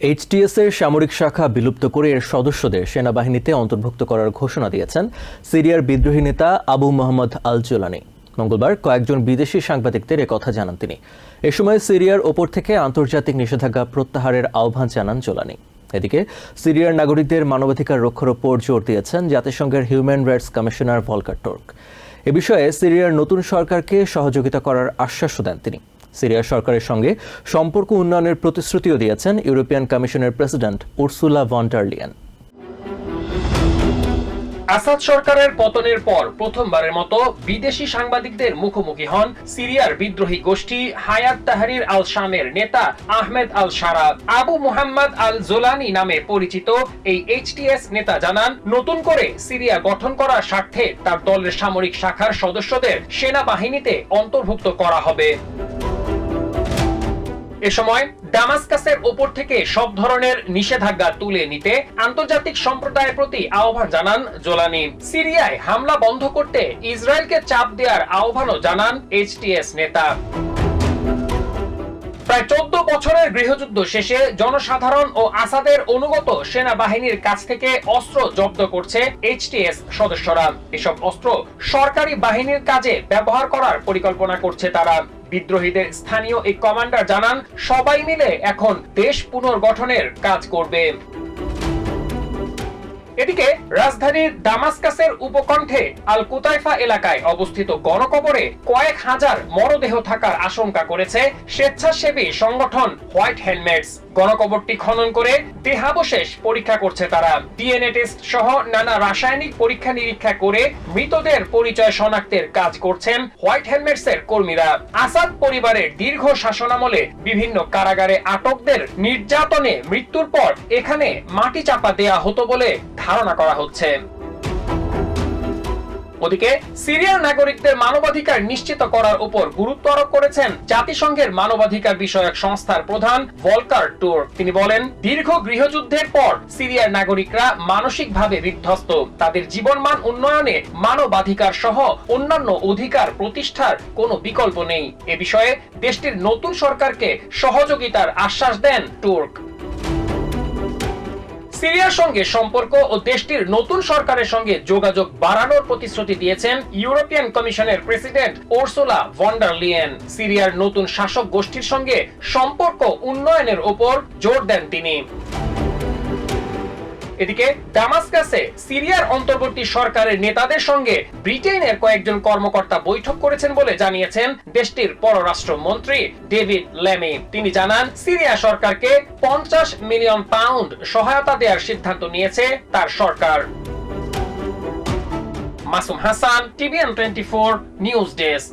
HTS এর সামরিক শাখা বিলুপ্ত করে এর সদস্যদের সেনাবাহিনীতে অন্তর্ভুক্ত করার ঘোষণা দিয়েছেন সিরিয়ার বিদ্রোহী নেতা আবু মোহাম্মদ আল জোলানি মঙ্গলবার কয়েকজন বিদেশি সাংবাদিকদের কথা জানান তিনি। এ সময় সিরিয়ার ওপর থেকে আন্তর্জাতিক নিষেধাজ্ঞা প্রত্যাহারের আহ্বান জানান জোলানি। এদিকে, সিরিয়ার নাগরিকদের মানবাধিকার রক্ষার ওপর জোর দিয়েছেন জাতিসংঘের human rights commissioner Volker Turk. এ বিষয়ে সিরিয়ার নতুন সরকারকে সহযোগিতা করার আশ্বাসও দেন তিনি। সিরিয়া সরকারের সঙ্গে সম্পর্ক উন্নয়নের প্রতিশ্রুতিও দিয়েছেন ইউরোপিয়ান কমিশনের প্রেসিডেন্ট উর্সুলা ভন্টারলিয়ান আসাদ সরকারের পতনের পর প্রথমবারের মতো বিদেশি সাংবাদিকদের মুখোমুখি হন সিরিয়ার বিদ্রোহী গোষ্ঠী হায়াত তাহরির আল শামের নেতা Ahmed al Sharaa Abu Mohammad al Jolani নামে পরিচিত এই এইচটিএস নেতা জানান, নতুন করে সিরিয়া গঠন করার স্বার্থে তার দলের সামরিক শাখার সদস্যদের সেনাবাহিনীতে অন্তর্ভুক্ত করা হবে। এ সময় ডামাসকাসের ওপর থেকে সব ধরনের নিষেধাজ্ঞা তুলে নিতে আন্তর্জাতিক সম্প্রদায়ের প্রতি আহ্বান জানান জোলানি। সিরিয়ায় হামলা বন্ধ করতে ইসরায়েলকে চাপ দেওয়ার আহ্বানও জানান এইচটিএস নেতা। প্রায় চোদ্দ বছরের গৃহযুদ্ধ শেষে জনসাধারণ ও আসাদের অনুগত সেনাবাহিনীর কাছ থেকে অস্ত্র জব্দ করছে এইচটিএস সদস্যরা। এসব অস্ত্র সরকারি বাহিনীর কাজে ব্যবহার করার পরিকল্পনা করছে তারা। বিদ্রোহীদের স্থানীয় এই কমান্ডার জানান সবাই মিলে এখন দেশ পুনর্গঠনের কাজ করবে। এদিকে রাজধানীর দামাস্কাসের উপকণ্ঠে আল কুতাইফা এলাকায় অবস্থিত গণকবরে কয়েক হাজার মরদেহ থাকার আশঙ্কা করেছে স্বেচ্ছাসেবী সংগঠন হোয়াইট হেলমেটস। গণকবরটি খনন করে দেহাবশেষ পরীক্ষা করছে তারা। ডিএনএ টেস্ট সহ নানা রাসায়নিক পরীক্ষা নিরীক্ষা করে মৃতদের পরিচয় শনাক্তের কাজ করছেন হোয়াইট হেলমেটস এর কর্মীরা। আসাদ পরিবারের দীর্ঘ শাসনামলে বিভিন্ন কারাগারে আটকদের নির্যাতনে মৃত্যুর পর এখানে মাটি চাপা দেয়া হতো বলে ধারণা করা হচ্ছে। ওদিকে সিরিয়ার নাগরিকদের মানবাধিকার নিশ্চিত করার উপর গুরুত্ব আরোপ করেছেন জাতিসংঘের মানবাধিকার বিষয়ক সংস্থার প্রধান ভলকার টুর তিনি বলেন, দীর্ঘ গৃহযুদ্ধের পর সিরিয়ার নাগরিকরা মানসিকভাবে বিধ্বস্ত। তাদের জীবনমান উন্নয়নে মানবাধিকার সহ অন্যান্য অধিকার প্রতিষ্ঠার কোনো বিকল্প নেই। এ বিষয়ে দেশটির নতুন সরকারকে সহযোগিতার আশ্বাস দেন টুর্ক। সিরিয়ার সঙ্গে সম্পর্ক ও দেশটির নতুন সরকারের সঙ্গে যোগাযোগ বাড়ানোর প্রতিশ্রুতি দিয়েছেন ইউরোপিয়ান কমিশনের প্রেসিডেন্ট ওরসোলা ভন্ডার লিয়েন। সিরিয়ার নতুন শাসক গোষ্ঠীর সঙ্গে সম্পর্ক উন্নয়নের ওপর জোর দেন তিনি। এদিকে ডামাসকাসে সিরিয়ার অন্তর্বর্তী সরকারের নেতাদের সঙ্গে ব্রিটেনের কয়েকজন কর্মকর্তা বৈঠক করেছেন বলে জানিয়েছেন দেশটির পররাষ্ট্রমন্ত্রী ডেভিড লেমি তিনি জানান, সিরিয়া সরকারকে পঞ্চাশ মিলিয়ন পাউন্ড সহায়তা দেওয়ার সিদ্ধান্ত নিয়েছে তার সরকার। Masum Hasan, TVN twenty four news desk.